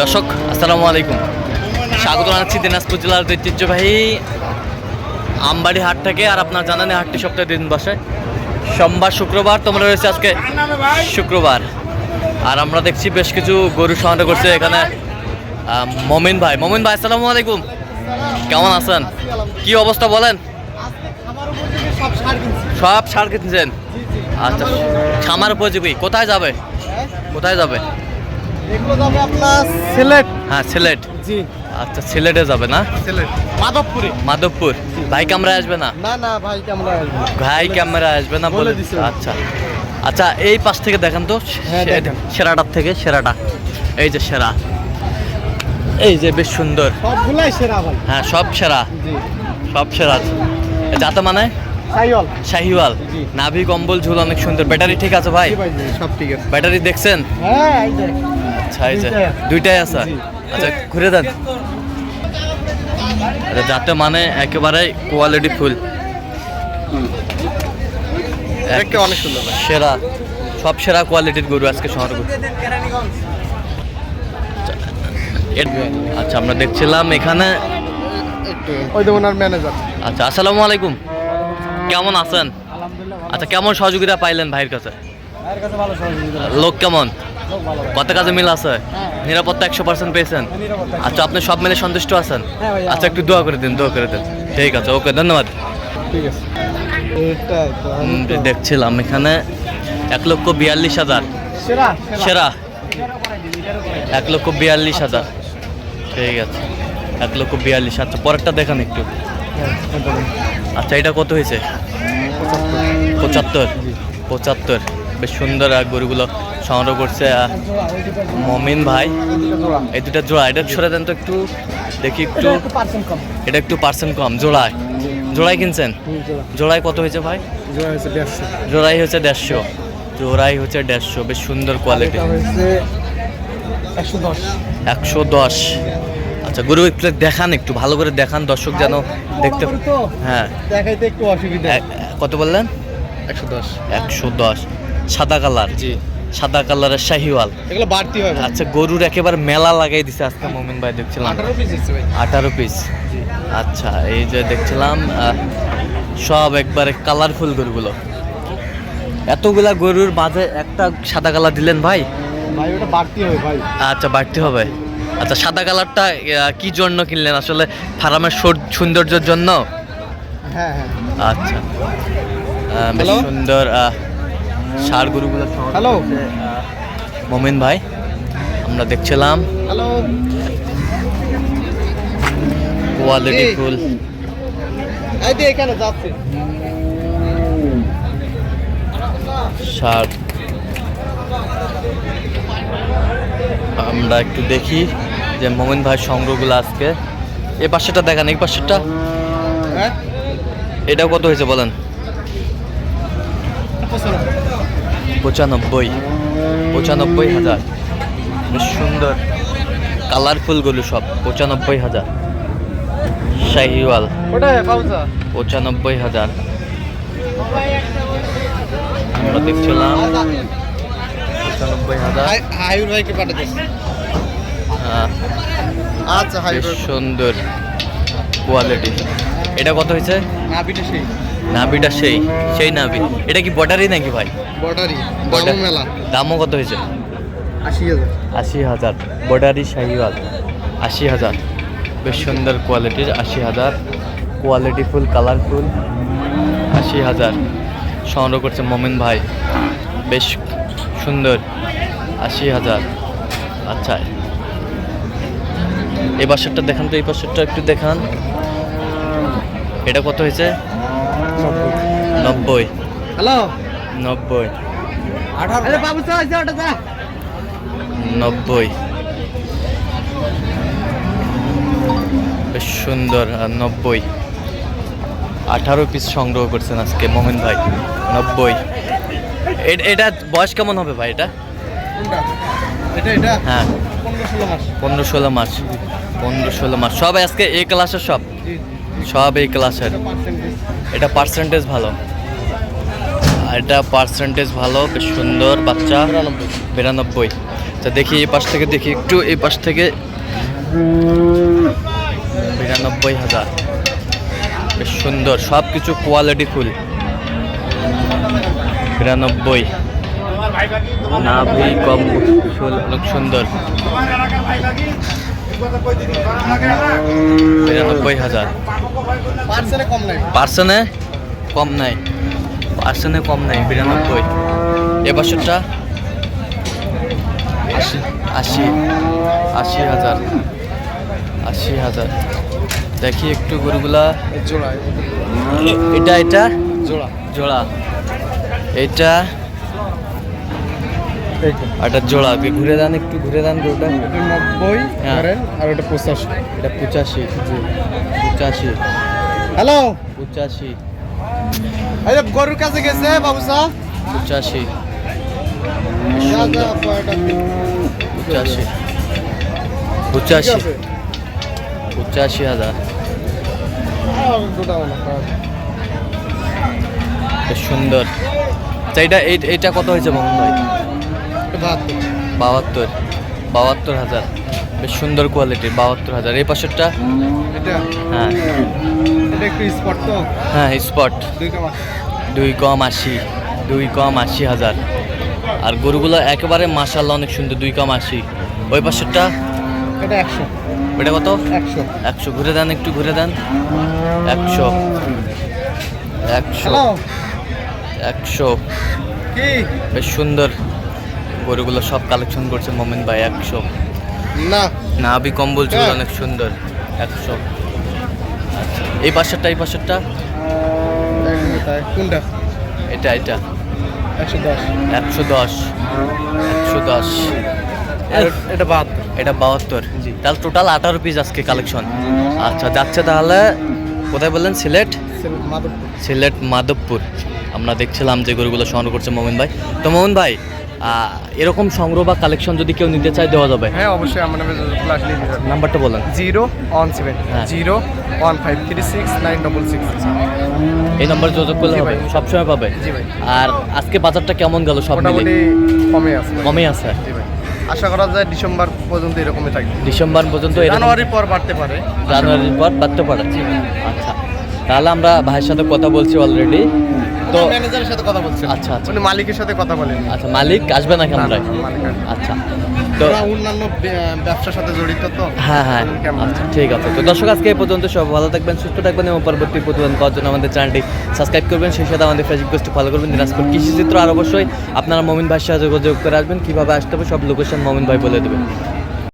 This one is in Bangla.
দর্শক আসসালামু আলাইকুম। স্বাগত জানাচ্ছি দিনাজপুর জেলার ঐতিহ্যবাহী আমবাড়ি হাট থেকে আর আপনার জানানি হাটটি সপ্তাহে দিন বসে। সোমবার শুক্রবার তোমরা রয়েছে আজকে শুক্রবার। আর আমরা দেখছি বেশ কিছু গরু সংগ্রহ করছে এখানে মমিন ভাই। মমিন ভাই আসসালামু আলাইকুম। কেমন আছেন? কি অবস্থা বলেন? সব সার সব সার কিনছেন? আচ্ছা খামার উপযোগী। কোথায় যাবে? কোথায় যাবে? এগুলো যাবে আপনার সিলেট। হ্যাঁ সিলেট। জি। আচ্ছা সিলেটে যাবে না? সিলেট। মাধবপুরে। মাধবপুর। ভাই ক্যামেরায় আসবে না? না না ভাই কেমন আসবে ভাই ক্যামেরা আসবে না বলে দিছে। আচ্ছা। আচ্ছা এই পাশ থেকে দেখেন তো হ্যাঁ। সেরাটার থেকে সেরাটা। এই যে সেরা। এই যে বেশ সুন্দর। সবগুলাই সেরা ভাই। হ্যাঁ সব সেরা। জি। সব সেরা। যাতে মানে? সাইওয়াল শাহিওয়াল। নাভি কম্বল ঝুল অনেক সুন্দর। ব্যাটারি ঠিক আছে ভাই? সব ঠিক আছে। ব্যাটারি দেখছেন? হ্যাঁ আচ্ছা এই যে দুইটাই। আছে। আচ্ছা ঘুরে দেন। আচ্ছা, যাতে মানে একেবারে কোয়ালিটি ফুল অনেক সুন্দর সেরা সব সেরা কোয়ালিটির গরু আজকে শহর আচ্ছা আমরা দেখছিলাম এখানে ওই তো ওনার ম্যানেজার আচ্ছা আসসালামু আলাইকুম। কেমন আছেন? আচ্ছা কেমন সহযোগিতা পাইলেন ভাইয়ের কাছে? ভাইয়ের কাছে ভালো সহযোগিতা। লোক কেমন। কত কাজে মিল আছে? হ্যাঁ। নিরাপত্তা একশো পার্সেন্ট পেয়েছেন? আচ্ছা আপনি সব মিলে সন্তুষ্ট আছেন? হ্যাঁ আচ্ছা একটু দোয়া করে দিন দোয়া করে দিন। ঠিক আছে ওকে ধন্যবাদ। ঠিক আছে। দেখছিলাম এখানে এক লক্ষ বিয়াল্লিশ হাজার। সেরা সেরা। এক লক্ষ বিয়াল্লিশ হাজার। ঠিক আছে এক লক্ষ বিয়াল্লিশ। আচ্ছা পরেরটা দেখান একটু। আচ্ছা এটা কত হয়েছে? পঁচাত্তর। পঁচাত্তর। বেশ সুন্দর আর গরুগুলো সংগ্রহ করছে মমিন ভাই। এই দুটা জোড়া এটা সরে দেন তো একটু দেখি একটু। এটা একটু পার্সেন্ট কম। জোড়ায়। জোড়ায় কিনছেন? জোড়ায়। কত হয়েছে ভাই? জোড়াই হচ্ছে দেড়শো। জোড়াই হচ্ছে দেড়শো। বেশ সুন্দর কোয়ালিটি একশো দশ। একশো দশ। আচ্ছা গরু একটু দেখান একটু ভালো করে দেখান দর্শক যেন দেখতে হ্যাঁ। দেখাইতে একটু অসুবিধা। কত বললেন? একশো দশ। একশো দশ। সাদা কালার। জি। সাদা কালারের শাহিওয়াল। এগুলো বাড়তি হয় আচ্ছা গরুর একেবারে মেলা লাগাই দিছে আজকে মোমিন ভাই দেখছিলাম। আঠারো পিস আঠারো পিস আচ্ছা এই যে দেখছিলাম সব একবারে কালারফুল গরুগুলো। এতগুলা গরুর মাঝে একটা সাদা কালার দিলেন ভাই? ভাই ওটা বাড়তি হবে ভাই। আচ্ছা বাড়তে হবে। আচ্ছা সাদা কালারটা কি জন্য কিনলেন? আসলে ফার্মের সৌন্দর্যের জন্য? হ্যাঁ হ্যাঁ। আচ্ছা। সুন্দর ষাঁড় গরুগুলো Hello? মমিন ভাই। আমরা দেখছিলাম হ্যালো কোয়ালিটি ফুল। এখানে যাচ্ছে। ষাঁড় আমরা একটু দেখি যে মমিন ভাই সংগ্রহগুলো আজকে। এই পাশেরটা দেখান এই পাশেরটা। হ্যাঁ। এটা কত হয়েছে বলেন? পঁচানব্বই। পঁচানব্বই হাজার। বেশ সুন্দর কালারফুল গরু সব পঁচানব্বই হাজার। শাহিওয়াল পঁচানব্বই হাজার। আমরা দেখছিলাম পঁচানব্বই হাজার। ভাইকে হ্যাঁ, আচ্ছা সুন্দর কোয়ালিটি এটা কত হয়েছে? নাবিটা সেই। নাভিটা সেই সেই নাভি। এটা কি বর্ডারই নাকি ভাই? বর্ডারি দামও মেলা। দামও কত হয়েছে? আশি হাজার। আশি হাজার। বর্ডারি শাহিওয়াল আশি হাজার। বেশ সুন্দর কোয়ালিটির আশি হাজার। কোয়ালিটি ফুল কালারফুল আশি হাজার। সংগ্রহ করছে মমিন ভাই। বেশ সুন্দর আশি হাজার। আচ্ছা। এই বাসরটা দেখান তো এই বাসরটা একটু দেখান। এটা কত হয়েছে? নব্বই। হ্যালো? নব্বই। নব্বই। বেশ সুন্দর আর নব্বই। আঠারো পিস সংগ্রহ করছেন আজকে মোহন ভাই নব্বই। এটা বয়স কেমন হবে ভাই এটা? এটা এটা? হ্যাঁ। পনেরো ষোলো মাস। পনেরো ষোলো মাস। সব আজকে এই ক্লাসের সব? সব এই ক্লাসের এটা পার্সেন্টেজ ভালো। এটা পার্সেন্টেজ ভালো বেশ সুন্দর বাচ্চা। বিরানব্বই। আচ্ছা দেখি এই পাশ থেকে দেখি একটু এই পাশ থেকে। বিরানব্বই হাজার। বেশ সুন্দর সব কিছু কোয়ালিটি ফুল বিরানব্বই। না ভাই কম ফুল অনেক সুন্দর। বিরানব্বই হাজার। পার্সেলে কম নাই। পার্সেনে কম নাই বিরানব্বই। এ বছরটা আশি আশি আশি হাজার আশি হাজার। দেখি একটু গরুগুলা। জোড়া এটা এটা? জোড়া। জোড়া। এটা? এটা জোড়া ঘুরে দেন একটু ঘুরে দেন গরুটা। নব্বই হ্যাঁ। আর ওটা পঁচাশি। এটা পঁচাশি পঁচাশি। হ্যালো? পঁচাশি। এই গরুর কাছে গেছে বাবু সাহ পঁচাশি। পঁচাশি। পঁচাশি। পঁচাশি হাজার। সুন্দর। এটা এইটা কত হয়েছে মোহন ভাই বাহাত্তর। বাহাত্তর হাজার। বেশ সুন্দর কোয়ালিটির বাহাত্তর হাজার। এই পাশেরটা? হ্যাঁ। এটা একটু স্পট তো? হ্যাঁ স্পট দুই কামা আশি। দুই কম আশি হাজার। আর গরুগুলো একেবারে মাসাল্লাহ অনেক সুন্দর দুই কম আশি। ওই পাশেরটা? এটা একশো। ওটা কত? একশো। একশো। ঘুরে দেন একটু ঘুরে দেন। একশো। একশো। একশো। বেশ সুন্দর। গরুগুলো সব কালেকশন করছে মোমেন ভাই একশো। না। না আবি কম্বল হ্যাঁ। অনেক সুন্দর একশো। এই পাশেরটা এই পাশেরটা? কোনটা? এটা এটা। একশো দশ। একশো দশ। একশো দশ। এটা বাদ এটা বাহাত্তর। জি। তাহলে টোটাল আঠারো পিস আজকে কালেকশন আচ্ছা যাচ্ছে তাহলে কোথায় বললেন? সিলেট? সিলেট মাধবপুর। আমরা দেখছিলাম যে গরুগুলো সংগ্রহ করছে মোমিন ভাই। তো মোমিন ভাই এরকম সংগ্রহ বা কালেকশন যদি কেউ নিতে চায় দেওয়া যাবে? হ্যাঁ অবশ্যই আমার নামে নাম্বারটা বলেন। জিরো ওয়ান সেভেন হ্যাঁ। Zero one five three six nine double six. এই নাম্বার যোগাযোগ করলে হবে। সবসময় পাবে। জি ভাই। আর আজকে বাজারটা কেমন গেল সব মিলে? কমে আছে। কমই আছে? জি ভাই। আশা করা যায় ডিসেম্বর পর্যন্ত এরকমই থাকবে। ডিসেম্বর পর্যন্ত জানুয়ারির পর বাড়তে পারে। জানুয়ারির পর বাড়তে পারে। আচ্ছা। তাহলে আমরা ভাইয়ের সাথে কথা বলছি অলরেডি তো ম্যানেজারের সাথে কথা বলছেন। আচ্ছা আচ্ছা। উনি মালিকের সাথে কথা বলেন। আচ্ছা মালিক আসবে মালিক আচ্ছা। তো অন্যান্য ব্যবসার সাথে জড়িত তো। হ্যাঁ হ্যাঁ। আচ্ছা ঠিক আছে। তো দর্শক আজকে এই পর্যন্ত সব ভালো থাকবেন সুস্থ থাকবেন এবং পরবর্তী প্রতিবেদন পাওয়ার জন্য আমাদের চ্যানেলটি সাবস্ক্রাইব করবেন। সেই সাথে আমাদের ফেসবুক পেজটি ফলো করবেন। দিনাজপুর কৃষি চিত্র আর অবশ্যই আপনারা মমিন ভাইয়ের সাথে যোগাযোগ করে আসবেন। কীভাবে আসতে হবে সব লোকেশন মমিন ভাই বলে দেবেন।